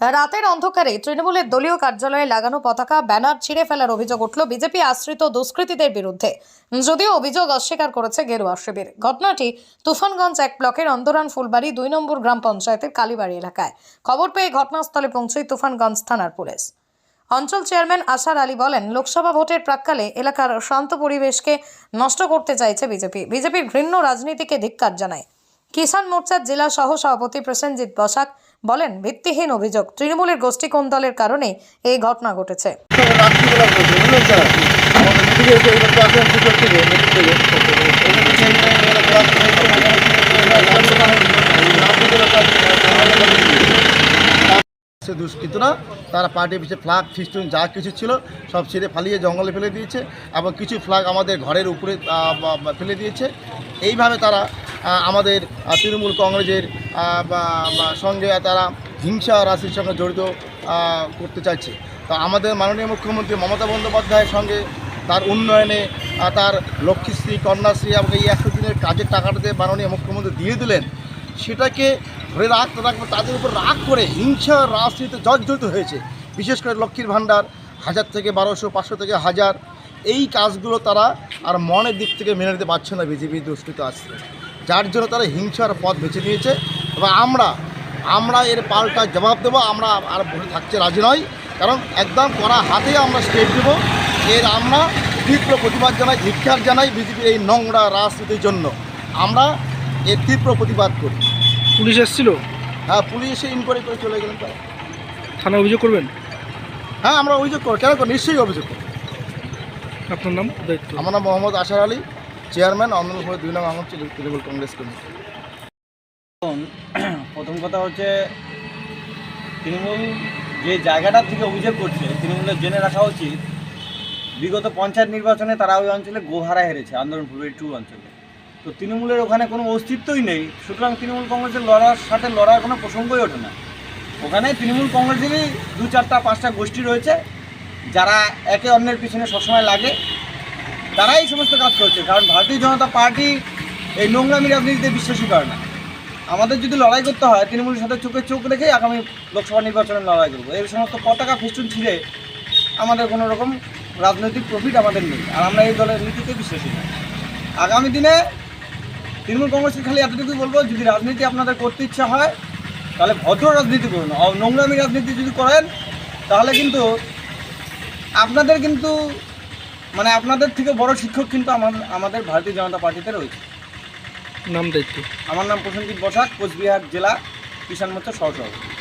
রাতের অন্ধকারে তৃণমূলের দলীয় কার্যালয়ে লাগানো পতাকা, ব্যানার ছিঁড়ে ফেলার অভিযোগ উঠল বিজেপি আশ্রিত দুষ্কৃতীদের বিরুদ্ধে। যদিও অভিযোগ অস্বীকার করেছে গেরুয়া শিবির। ঘটনাটি তুফানগঞ্জ এক ব্লকের অন্দরান ফুলবাড়ি, দুই নম্বর গ্রাম পঞ্চায়েতের কালীবাড়ি এলাকায়। খবর পেয়ে ঘটনাস্থলে পৌঁছয় তুফানগঞ্জ থানার পুলিশ। অঞ্চল চেয়ারম্যান আশার আলী বলেন, লোকসভা ভোটের প্রাককালে এলাকার শান্ত পরিবেশকে নষ্ট করতে চাইছে বিজেপি। বিজেপির ঘৃণ্য রাজনীতিকে ধিক্কার জানায়। কিষাণ মোর্চার জেলা সহ সভাপতি প্রসেনজিৎ বসাক বলেন, ভিত্তিহীন অভিযোগ। তৃণমূলের গোষ্ঠী কোন্দলের কারণে এই ঘটনা ঘটেছে? দুষ্কৃতরা তারা পার্টি পিছিয়ে ফ্ল্যাগ ফিস্টুন যা কিছু ছিল সব ছেড়ে ফালিয়ে জঙ্গলে ফেলে দিয়েছে এবং কিছু ফ্ল্যাগ আমাদের ঘরের উপরে ফেলে দিয়েছে। এইভাবে তারা আমাদের তৃণমূল কংগ্রেসের সঙ্গে তারা হিংসা রাশির সঙ্গে জড়িত করতে চাইছে। তো আমাদের মাননীয় মুখ্যমন্ত্রী মমতা বন্দ্যোপাধ্যায়ের সঙ্গে তার উন্নয়নে তার লক্ষ্মীশ্রী, কন্যাশ্রী এবং এই একশো দিনের কাজের টাকাটাতে মাননীয় মুখ্যমন্ত্রী দিয়ে দিলেন, সেটাকে ধরে রাখতে রাখবে তাদের উপর রাগ করে হিংসা রাজনীতিতে জর্জরিত হয়েছে। বিশেষ করে লক্ষ্মীর ভাণ্ডার, হাজার থেকে বারোশো, পাঁচশো থেকে হাজার, এই কাজগুলো তারা আর মনের দিক থেকে মেনে নিতে পারছে না বিজেপি দুষ্কৃত আসছে যার জন্য তারা হিংসার পথ বেছে নিয়েছে এবং আমরা আমরা এর পাল্টা জবাব দেবো আমরা আর বসে থাকতে রাজি নয় কারণ একদম কড়া হাতে আমরা স্টেপ দেবো। এর আমরা তীব্র প্রতিবাদ জানাই ধিক্ষার জানাই বিজেপির এই নোংরা রাজনীতির জন্য। আমরা এর তীব্র প্রতিবাদ করি। পুলিশ এসেছিল? হ্যাঁ পুলিশ এসে ইনকোয়ারি করে চলে গেলেন তারা। থানা অভিযোগ করবেন? হ্যাঁ আমরা অভিযোগ করব। কেন করব? নিশ্চয়ই অভিযোগ করব। আপনার নাম? আমার নাম মোহাম্মদ আশার আলী। চেয়ারম্যান অন্দরপুর দুই নং আহমদ তৃণমূল কংগ্রেস কমিটি প্রথম কথা হচ্ছে, তৃণমূল যে জায়গাটার থেকে অভিযোগ করছে তৃণমূলের জেনে রাখা উচিত, বিগত পঞ্চায়েত নির্বাচনে তারা ওই অঞ্চলে গোহারা হেরেছে, আন্দোলন ফুলবাড়ি টু অঞ্চলে। তো তৃণমূলের ওখানে কোনো অস্তিত্বই নেই, সুতরাং তৃণমূল কংগ্রেসের লড়ার সাথে লড়ার কোনো প্রসঙ্গই ওঠে না। ওখানে তৃণমূল কংগ্রেসেরই দু চারটা, পাঁচটা গোষ্ঠী রয়েছে, যারা একে অন্যের পিছনে সবসময় লাগে তারাই এই সমস্ত কাজ করছে, কারণ ভারতীয় জনতা পার্টি এই নোংরামি রাজনীতিতে বিশ্বাসী করে না। আমাদের যদি লড়াই করতে হয়, তৃণমূলের সাথে চোখে চোখ রেখেই আগামী লোকসভা নির্বাচনে লড়াই করব। এই সমস্ত পতাকা ফেস্টুন ছিঁড়ে আমাদের কোনো রকম রাজনৈতিক প্রফিট আমাদের নেই, আর আমরা এই দলের নীতিতে বিশ্বাসী না। আগামী দিনে তৃণমূল কংগ্রেসকে খালি এতটুকুই বলব, যদি রাজনীতি আপনাদের করতে ইচ্ছা হয়, তাহলে ভদ্র রাজনীতি করুন। নোংরামি রাজনীতি যদি করেন, তাহলে কিন্তু আপনাদের কিন্তু মানে আপনাদের থেকে বড় শিক্ষক কিন্তু আমাদের আমাদের ভারতীয় জনতা পার্টিতে রয়েছে। নাম দেখছি আমার নাম প্রসেনজিৎ বসাক কোচবিহার জেলা কিষাণ মোর্চা সহসভাপতি।